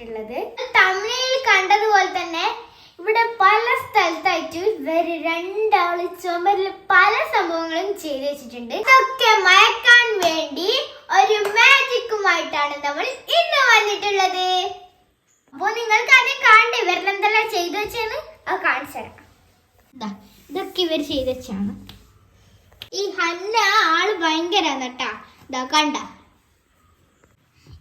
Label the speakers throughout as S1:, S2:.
S1: ചെയ്തിട്ടുള്ളത് തമിഴിൽ കണ്ടതുപോലെ തന്നെ ഇവിടെ പല സ്ഥലത്തായിട്ട് ഇവർ രണ്ടാൾ ചുമരിൽ പല സംഭവങ്ങളും ചെയ്തു വെച്ചിട്ടുണ്ട്. ഇതൊക്കെ മയക്കാൻ വേണ്ടി ഒരു മാജിക്കുമായിട്ടാണ് നമ്മൾ ഇന്ന് വന്നിട്ടുള്ളത്. അപ്പോ നിങ്ങൾക്ക് ആദ്യം കാണേ ഇവരുടെ എന്തെല്ലാം ചെയ്തു വെച്ചാണ് അത് കാണിച്ചു തരാം. ഇതൊക്കെ ഇവർ ചെയ്തു വെച്ചാണ്. ഈ ഹന്ന ആൾ ഭയങ്കര കണ്ട.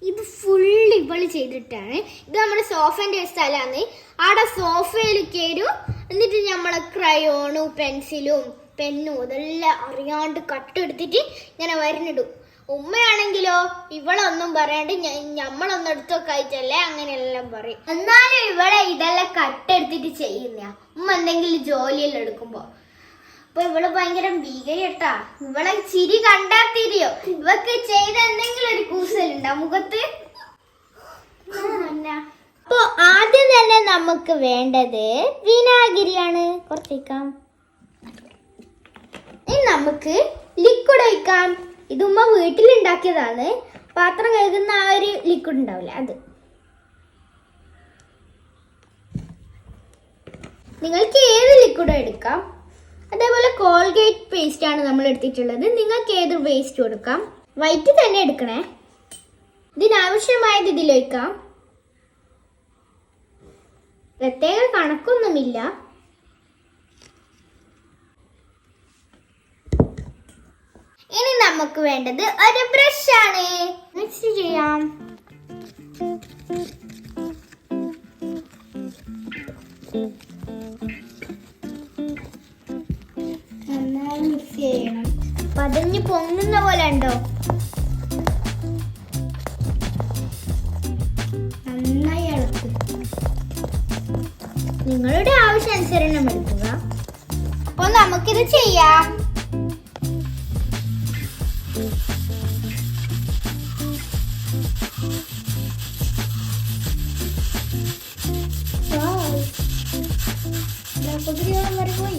S1: ഇത് ഫുള്ള് ഇവൾ ചെയ്തിട്ടാണ്. ഇത് നമ്മുടെ സോഫന്റെ സ്ഥലമാണ്. ആടെ സോഫയിൽ കയറും. എന്നിട്ട് നമ്മളെ ക്രയോണും പെൻസിലും പെന്നും അതെല്ലാം അറിയാണ്ട് കട്ടെടുത്തിട്ട് ഇങ്ങനെ വരണിടും. ഉമ്മയാണെങ്കിലോ ഇവളൊന്നും പറയാണ്ട് നമ്മളൊന്നും എടുത്തൊക്കെ എടുത്തു കഴിച്ചല്ലേ അങ്ങനെയെല്ലാം പറയും. എന്നാലും ഇവളെ ഇതെല്ലാം കട്ടെടുത്തിട്ട് ചെയ്യുന്ന ഉമ്മ എന്തെങ്കിലും ജോലിയെല്ലാം എടുക്കുമ്പോ. അപ്പൊ ഇവൾ ഭയങ്കര ഭീകരട്ടാ ഇവളെ ചിരി കണ്ടാ തിരിയോ? ഇവക്ക് ചെയ്ത എന്തെങ്കിലും ഒരു കൂസലുണ്ടോ മുഖത്ത്? അപ്പൊ ആദ്യം തന്നെ നമുക്ക് വേണ്ടത് വിനാഗിരിയാണ്. കുറച്ചേക്കാം. ഇനി നമുക്ക് ലിക്വിഡ് ഒഴിക്കാം. ഇത് ഉമ്മ വീട്ടിലുണ്ടാക്കിയതാണ്. പാത്രം കഴുകുന്ന ആ ഒരു ലിക്വിഡ് ഉണ്ടാവില്ല അത്. നിങ്ങൾക്ക് ഏത് ലിക്വിഡ് എടുക്കാം? അതേപോലെ കോൾഗേറ്റ് പേസ്റ്റ് ആണ് നമ്മൾ എടുത്തിട്ടുള്ളത്. നിങ്ങൾക്ക് ഏത് വേസ്റ്റ് കൊടുക്കാം? വൈറ്റ് തന്നെ എടുക്കണേ. ഇതിനാവശ്യമായത് ഇതിലൊഴിക്കാം പ്രത്യേക കണക്കൊന്നുമില്ല. ഇനി നമുക്ക് വേണ്ടത് ഒരു ബ്രഷ് ആണ്. മിക്സ് ചെയ്യാം. നന്നായി പതഞ്ഞ് പൊങ്ങുന്ന പോലെ ഉണ്ടോ? നന്നായി ഇളക്കും നിങ്ങളുടെ ആവശ്യാനുസരണം എടുക്കുക. അപ്പോൾ നമുക്കിത് ചെയ്യാം. Dar hoy.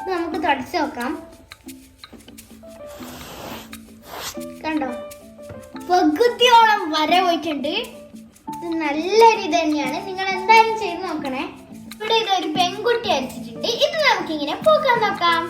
S1: ഇത് നമുക്ക് തുടച്ച് നോക്കാം. കണ്ടോ? പകുതിയോളം വര പോയിട്ടുണ്ട്. ഇത് നല്ലൊരു ഇത് തന്നെയാണ്. നിങ്ങൾ എന്തായാലും ചെയ്ത് നോക്കണേ. ഇവിടെ ഇതൊരു പെൺകുട്ടി അരച്ചിട്ടുണ്ട്. ഇത് നമുക്കിങ്ങനെ പോക്കാൻ നോക്കാം.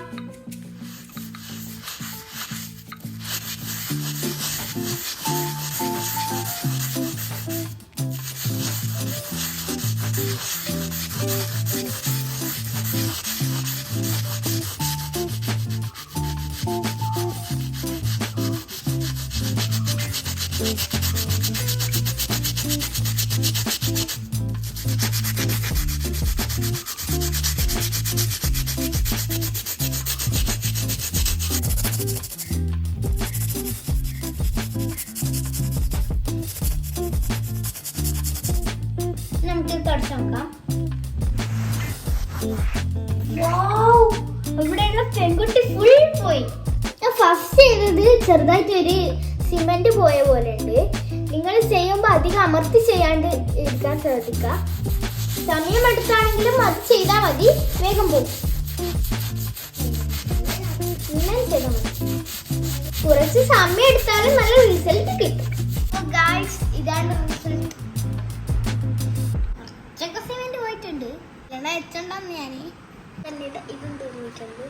S1: നമുക്ക് ഇവിടെയുള്ള പെൺകുട്ടി ഫുൾ പോയി. ഞാൻ ഫസ്റ്റ് ചെയ്തത് ചെറുതായിട്ട് ഒരു സിമെന്റ് പോയ പോലെ ഉണ്ട്. നിങ്ങൾ ചെയ്യുമ്പോൾ അധികം അമർത്തി ചെയ്യാണ്ട് ഇരിക്കാൻ ശ്രദ്ധിക്കുക. സമയം എടുത്താണെങ്കിലും അത് ചെയ്താൽ മതി. വേഗം പോകും കുറച്ച് സമയം എടുത്താലും നല്ല റിസൾട്ട് കിട്ടും. ഗായ്സ് ഇതാണ് റിസൾട്ട് കുറച്ചൊക്കെ സിമെന്റ് പോയിട്ടുണ്ട്. എണ്ണ എത്തണ്ടെന്ന് ഞാൻ പിന്നീട് ഇതും തീർന്നിട്ടുണ്ട്